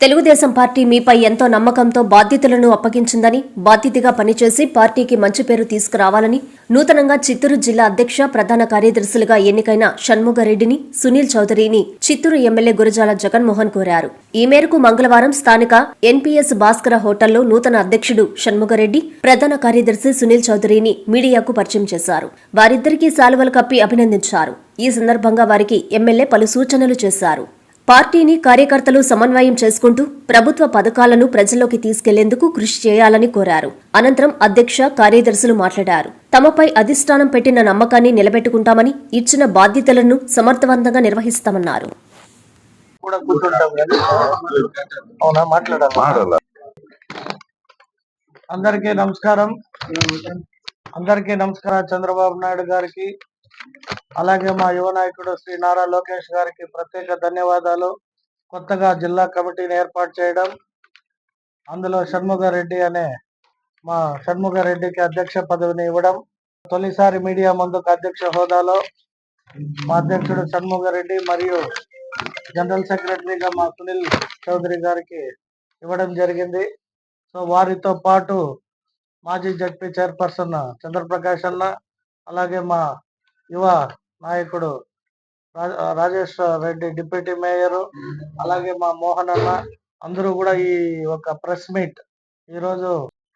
Telugu Desam party మీపై ఎంతో నమ్మకంతో బాధ్యతలను అప్పగించిందని బాధ్యతగా పనిచేసి పార్టీకి మంచి పేరు తీసుకురావాలని నూతనంగా చిత్తూరు జిల్లా అధ్యక్ష ప్రధాన కార్యదర్శులుగా ఎన్నికైన షణ్ముగారెడ్డిని సునీల్ చౌదరిని చిత్తూరు ఎమ్మెల్యే గురజాల జగన్మోహన్ కోరారు. ఈ మేరకు మంగళవారం స్థానిక ఎన్పీఎస్ భాస్కర హోటల్లో నూతన అధ్యక్షుడు షణ్ముగారెడ్డి ప్రధాన కార్యదర్శి సునీల్ చౌదరిని మీడియాకు పరిచయం చేశారు. వారిద్దరికీ శాలువలు కప్పి అభినందించారు. ఈ సందర్భంగా వారికి ఎమ్మెల్యే పలు సూచనలు చేశారు. పార్టీని కార్యకర్తలు సమన్వయం చేసుకుంటూ ప్రభుత్వ పథకాలను ప్రజల్లోకి తీసుకెళ్ళేందుకు కృషి చేయాలని కోరారు. అనంతరం అధ్యక్ష కార్యదర్శులు మాట్లాడారు. తమపై అధిష్టానం పెట్టిన నమ్మకాన్ని నిలబెట్టుకుంటామని ఇచ్చిన బాధ్యతలను సమర్థవంతంగా నిర్వహిస్తామన్నారు. అందరికీ నమస్కారం. అందరికీ నమస్కారం. చంద్రబాబు నాయుడు గారికి. అలాగే మా యువ నాయకుడు శ్రీ నారా లోకేష్ గారికి ప్రత్యేక ధన్యవాదాలు. కొత్తగా జిల్లా కమిటీని ఏర్పాటు చేయడం అందులో షణ్ముగారెడ్డి అనే మా షణ్ముగారెడ్డికి అధ్యక్ష పదవిని ఇవ్వడం తొలిసారి మీడియా ముందుకు అధ్యక్ష హోదాలో మా అధ్యక్షుడు షణ్ముగారెడ్డి మరియు జనరల్ సెక్రటరీగా మా సునీల్ చౌదరి గారికి ఇవ్వడం జరిగింది. సో వారితో పాటు మాజీ జడ్పీ చైర్పర్సన్ చంద్రప్రకాష్ అన్న అలాగే మా యువ నాయకుడు రాజేశ్వర రెడ్డి డిప్యూటీ మేయర్ అలాగే మా మోహన్ అన్న అందరూ కూడా ఈ ఒక ప్రెస్ మీట్. ఈరోజు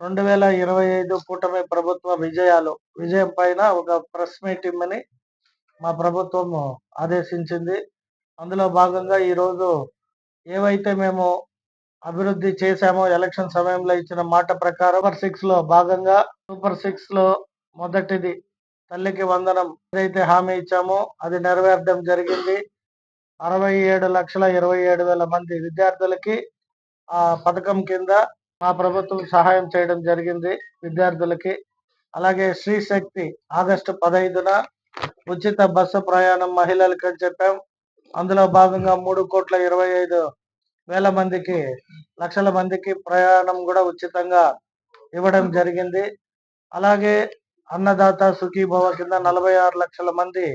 రెండు వేల ఇరవై ఐదు కూటమి ప్రభుత్వ విజయాలు విజయం పైన ఒక ప్రెస్ మీట్ ఇమ్మని మా ప్రభుత్వం ఆదేశించింది. అందులో భాగంగా ఈ రోజు ఏవైతే మేము అభివృద్ధి చేశామో ఎలక్షన్ సమయంలో ఇచ్చిన మాట ప్రకారం సూపర్ సిక్స్లో భాగంగా సూపర్ సిక్స్లో మొదటిది తల్లికి వందనం ఏదైతే హామీ ఇచ్చామో అది నెరవేర్చడం జరిగింది. అరవై ఏడు లక్షల ఇరవై ఏడు వేల మంది విద్యార్థులకి ఆ పథకం కింద మా ప్రభుత్వం సహాయం చేయడం జరిగింది విద్యార్థులకి. అలాగే శ్రీశక్తి ఆగస్టు పదహైదున ఉచిత బస్సు ప్రయాణం మహిళలకు అని చెప్పాం. అందులో భాగంగా మూడు కోట్ల ఇరవై ఐదు వేల మందికి లక్షల మందికి ప్రయాణం కూడా ఉచితంగా ఇవ్వడం జరిగింది. అలాగే అన్నదాత సుఖీభవ కింద నలభై ఆరు లక్షల మంది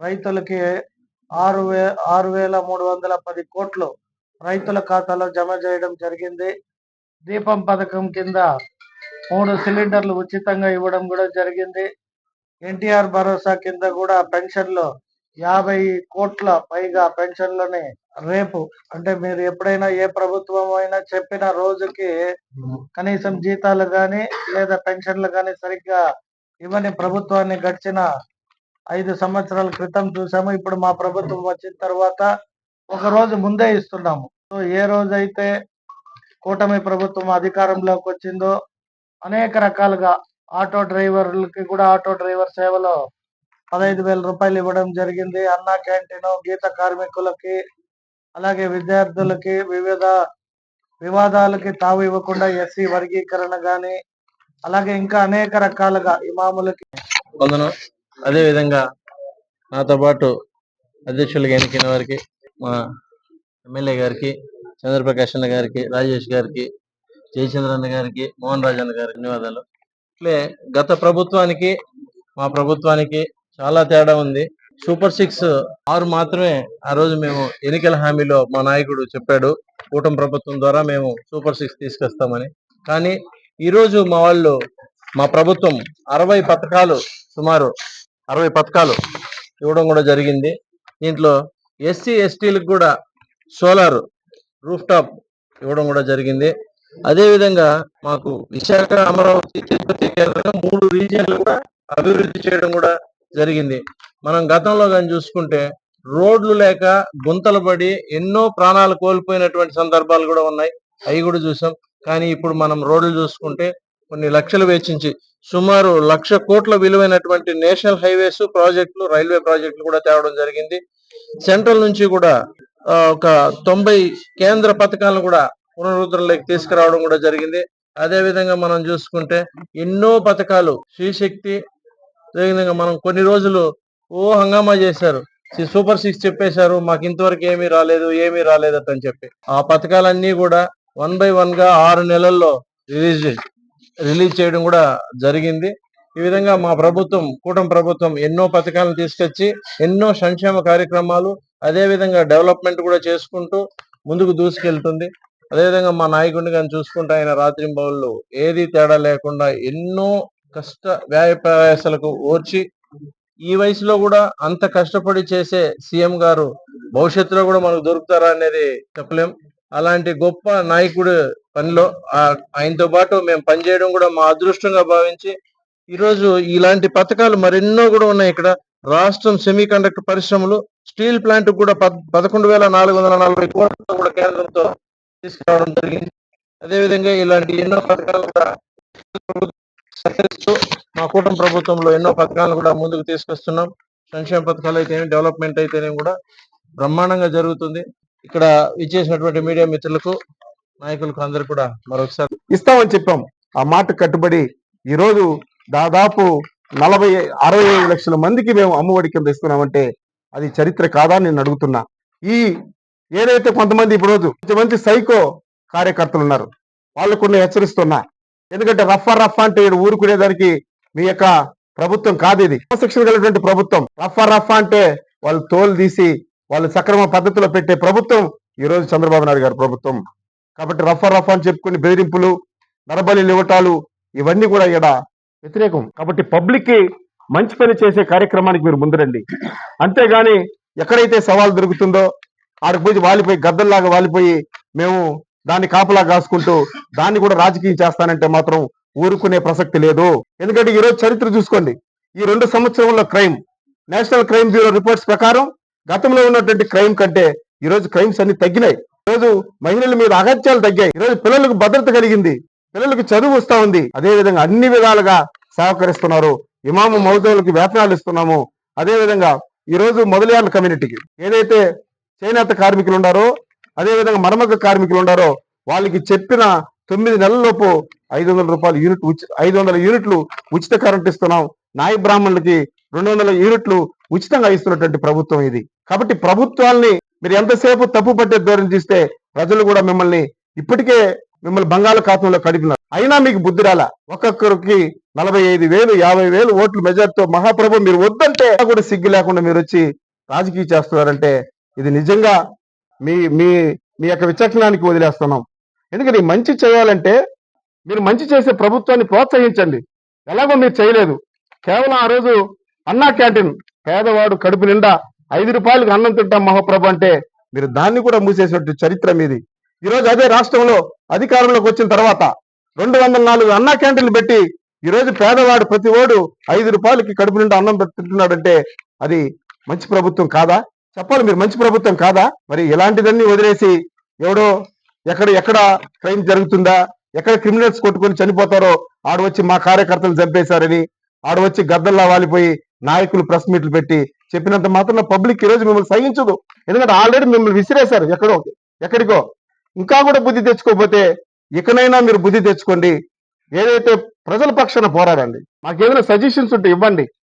రైతులకి ఆరు వే ఆరు వేల మూడు వందల పది కోట్లు రైతుల ఖాతాలో జమ చేయడం జరిగింది. దీపం పథకం కింద మూడు సిలిండర్లు ఉచితంగా ఇవ్వడం కూడా జరిగింది. ఎన్టీఆర్ భరోసా కింద కూడా పెన్షన్లు యాభై కోట్ల పైగా పెన్షన్లని రేపు అంటే మీరు ఎప్పుడైనా ఏ ప్రభుత్వం అయినా చెప్పిన రోజుకి కనీసం జీతాలు కానీ లేదా పెన్షన్లు కానీ సరిగ్గా ఇవ్వని ప్రభుత్వాన్ని గడిచిన ఐదు సంవత్సరాల క్రితం చూసాము. ఇప్పుడు మా ప్రభుత్వం వచ్చిన తర్వాత ఒక రోజు ముందే ఇస్తున్నాము. సో ఏ రోజైతే కూటమి ప్రభుత్వం అధికారంలోకి వచ్చిందో అనేక రకాలుగా ఆటో డ్రైవర్లకి కూడా ఆటో డ్రైవర్ సేవలో పదహైదు వేల రూపాయలు ఇవ్వడం జరిగింది. అన్నా క్యాంటీన్ గీత కార్మికులకి అలాగే విద్యార్థులకి వివిధ వివాదాలకి తావు ఇవ్వకుండా ఎస్సీ వర్గీకరణ గాని అలాగే ఇంకా అనేక రకాలుగా ఇమాములకి అదే విధంగా నాతో పాటు అధ్యక్షులుగా ఎన్నికైన వారికి మా ఎమ్మెల్యే గారికి చంద్రప్రకాష్ అన్న గారికి రాజేష్ గారికి జయచంద్రన్న గారికి మోహన్ రాజన్న అన్న గారికి ధన్యవాదాలు. ఇట్లే గత ప్రభుత్వానికి మా ప్రభుత్వానికి చాలా తేడా ఉంది. సూపర్ సిక్స్ ఆరు మాత్రమే ఆ రోజు మేము ఎన్నికల హామీలో మా నాయకుడు చెప్పాడు. కూటమి ప్రభుత్వం ద్వారా మేము సూపర్ సిక్స్ తీసుకొస్తామని. కానీ ఈరోజు మా వాళ్ళు మా ప్రభుత్వం అరవై పథకాలు సుమారు అరవై పథకాలు ఇవ్వడం కూడా జరిగింది. దీంట్లో ఎస్సీ ఎస్టీలకు కూడా సోలార్ రూఫ్ టాప్ ఇవ్వడం కూడా జరిగింది. అదే విధంగా మాకు విశాఖ అమరావతి తిరుపతి కేంద్రంగా మూడు రీజియన్లు కూడా అభివృద్ధి చేయడం కూడా జరిగింది. మనం గతంలో కానీ చూసుకుంటే రోడ్లు లేక గుంతలు పడి ఎన్నో ప్రాణాలు కోల్పోయినటువంటి సందర్భాలు కూడా ఉన్నాయి. అవి కూడా చూసాం. కానీ ఇప్పుడు మనం రోడ్లు చూసుకుంటే కొన్ని లక్షలు వెచ్చించి సుమారు లక్ష కోట్ల విలువైనటువంటి నేషనల్ హైవేస్ ప్రాజెక్టులు రైల్వే ప్రాజెక్టులు కూడా తేవడం జరిగింది. సెంట్రల్ నుంచి కూడా ఒక తొంభై కేంద్ర పథకాలను కూడా పునరుద్ధరణలోకి తీసుకురావడం కూడా జరిగింది. అదే విధంగా మనం చూసుకుంటే ఎన్నో పథకాలు శ్రీశక్తి అదేవిధంగా మనం కొన్ని రోజులు ఓ హంగామా చేశారు. సూపర్ సిక్స్ చెప్పేశారు మాకు ఇంతవరకు ఏమీ రాలేదు ఏమీ రాలేదట అని చెప్పి. ఆ పథకాలన్నీ కూడా వన్ బై వన్గా ఆరు నెలల్లో రిలీజ్ రిలీజ్ చేయడం కూడా జరిగింది. ఈ విధంగా మా ప్రభుత్వం కూటమి ప్రభుత్వం ఎన్నో పథకాలను తీసుకొచ్చి ఎన్నో సంక్షేమ కార్యక్రమాలు అదే విధంగా డెవలప్మెంట్ కూడా చేసుకుంటూ ముందుకు దూసుకెళ్తుంది. అదేవిధంగా మా నాయకుడిని కానీ చూసుకుంటే ఆయన రాత్రింబౌళ్ళు ఏది తేడా లేకుండా ఎన్నో కష్ట వ్యాయప్రయాసలకు ఓర్చి ఈ వయసులో కూడా అంత కష్టపడి చేసే సీఎం గారు భవిష్యత్తులో కూడా మనకు దొరుకుతారా అనేది చెప్పలేం. అలాంటి గొప్ప నాయకుడు పనిలో ఆయనతో పాటు మేము పనిచేయడం కూడా మా అదృష్టంగా భావించి ఈరోజు ఇలాంటి పథకాలు మరెన్నో కూడా ఉన్నాయి ఇక్కడ. రాష్ట్రం సెమీ కండక్టర్ పరిశ్రమలు స్టీల్ ప్లాంట్ కూడా పదకొండు వేల నాలుగు వందల నలభై కోట్లతో కూడా కేంద్రంతో తీసుకురావడం జరిగింది. అదేవిధంగా ఇలాంటి ఎన్నో పథకాలు కూడా సహకరిస్తూ మా కూటమి ప్రభుత్వంలో ఎన్నో పథకాలను కూడా ముందుకు తీసుకొస్తున్నాం. సంక్షేమ పథకాలు అయితేనే డెవలప్మెంట్ అయితేనే కూడా బ్రహ్మాండంగా జరుగుతుంది. ఇక్కడ ఇచ్చేసినటువంటి మీడియా మిత్రులకు నాయకులకు అందరు కూడా మరొకసారి ఇస్తామని చెప్పాం. ఆ మాట కట్టుబడి ఈ రోజు దాదాపు నలభై అరవై ఐదు లక్షల మందికి మేము అమ్మఒడి కింద ఇస్తున్నామంటే అది చరిత్ర కాదా అని నేను అడుగుతున్నా. ఈ ఏదైతే కొంతమంది ఇప్పుడు రోజు కొంతమంది సైకో కార్యకర్తలు ఉన్నారు వాళ్ళు కొన్ని హెచ్చరిస్తున్నా. ఎందుకంటే రఫ్ రఫ్ అంటే ఊరుకునేదానికి మీ యొక్క ప్రభుత్వం కాదు ఇది. క్రమశిక్షణ కలిగినటువంటి ప్రభుత్వం. రఫ్ రఫ్ అంటే వాళ్ళు తోలు తీసి వాళ్ళు సక్రమ పద్ధతిలో పెట్టే ప్రభుత్వం ఈ రోజు చంద్రబాబు నాయుడు గారి ప్రభుత్వం. కాబట్టి రఫ్ రఫ్ అని చెప్పుకుని బెదిరింపులు నరబలి నివటాలు ఇవన్నీ కూడా ఇక్కడ వ్యతిరేకం. కాబట్టి పబ్లిక్కి మంచి పని చేసే కార్యక్రమానికి మీరు ముందురండి. అంతేగాని ఎక్కడైతే సవాల్ దొరుకుతుందో ఆడికి పోయి వాలిపోయి గద్దల్లాగా వాలిపోయి మేము దాన్ని కాపలా కాసుకుంటూ దాన్ని కూడా రాజకీయం చేస్తానంటే మాత్రం ఊరుకునే ప్రసక్తి లేదు. ఎందుకంటే ఈ రోజు చరిత్ర చూసుకోండి. ఈ రెండు సంవత్సరంలో crime national crime bureau reports ప్రకారం గతంలో ఉన్నటువంటి క్రైమ్ కంటే ఈరోజు క్రైమ్స్ అన్ని తగ్గినాయి. ఈరోజు రోజు మహిళల మీద అగత్యాలు తగ్గాయి. ఈరోజు రోజు పిల్లలకు భద్రత కలిగింది. పిల్లలకు చదువు వస్తా ఉంది. అదే విధంగా అన్ని విధాలుగా సహకరిస్తున్నారు. ఇమాము మౌజులకు వేతనాలు ఇస్తున్నాము. అదే విధంగా ఈ మొదలయాల కమ్యూనిటీకి ఏదైతే చేనేత కార్మికులు ఉన్నారో అదేవిధంగా మరమక కార్మికులు ఉన్నారో వాళ్ళకి చెప్పిన తొమ్మిది నెలలలోపు ఐదు వందల రూపాయలు యూనిట్ ఉచి ఐదు వందల యూనిట్లు ఉచిత కరెంట్ ఇస్తున్నాం. నాయ బ్రాహ్మణులకి రెండు వందల యూనిట్లు ఉచితంగా ఇస్తున్నటువంటి ప్రభుత్వం ఇది. కాబట్టి ప్రభుత్వాల్ని మీరు ఎంతసేపు తప్పు పట్టే ధోరణి తీస్తే ప్రజలు కూడా మిమ్మల్ని ఇప్పటికే మిమ్మల్ని బంగాళాఖాతంలో కడిపినారు. అయినా మీకు బుద్ధి రాల? ఒక్కొక్కరికి నలభై ఐదు వేలు యాభై వేలు ఓట్లు మెజార్టీతో మహాప్రభు మీరు వద్దంటే కూడా సిగ్గు లేకుండా మీరు వచ్చి రాజకీయ చేస్తున్నారంటే ఇది నిజంగా మీ మీ మీ యొక్క విచక్షణానికి వదిలేస్తున్నాం. ఎందుకంటే మంచి చేయాలంటే మీరు మంచి చేసే ప్రభుత్వాన్ని ప్రోత్సహించండి. ఎలాగో మీరు చేయలేదు. కేవలం ఆ రోజు అన్నా క్యాంటీన్ పేదవాడు కడుపు నిండా ఐదు రూపాయలకు అన్నం తింటాం మహాప్రభు అంటే మీరు దాన్ని కూడా మూసేసినట్టు చరిత్ర మీది. ఈరోజు అదే రాష్ట్రంలో అధికారంలోకి వచ్చిన తర్వాత రెండు వందల నాలుగు అన్నా క్యాంటీన్లు పెట్టి ఈ రోజు పేదవాడు ప్రతి ఓడు ఐదు రూపాయలకి కడుపు నిండా అన్నం తింటున్నాడంటే అది మంచి ప్రభుత్వం కాదా? చెప్పాలి మీరు మంచి ప్రభుత్వం కాదా? మరి ఇలాంటిదన్నీ వదిలేసి ఎవడో ఎక్కడ ఎక్కడ క్రైమ్ జరుగుతుందా? ఎక్కడ క్రిమినల్స్ కొట్టుకొని చనిపోతారో ఆడవచ్చి మా కార్యకర్తలు చంపేశారని ఆడవచ్చి గద్దల్లా వాలిపోయి నాయకులు ప్రెస్ మీట్లు పెట్టి చెప్పినంత మాత్రం పబ్లిక్ ఈ రోజు మిమ్మల్ని సహించదు. ఎందుకంటే ఆల్రెడీ మిమ్మల్ని విసిరేశారు ఎక్కడో ఎక్కడికో. ఇంకా కూడా బుద్ధి తెచ్చుకోకపోతే ఇకనైనా మీరు బుద్ధి తెచ్చుకోండి. ఏదైతే ప్రజల పక్షాన పోరాడండి మాకేదైనా సజెషన్స్ ఉంటే ఇవ్వండి.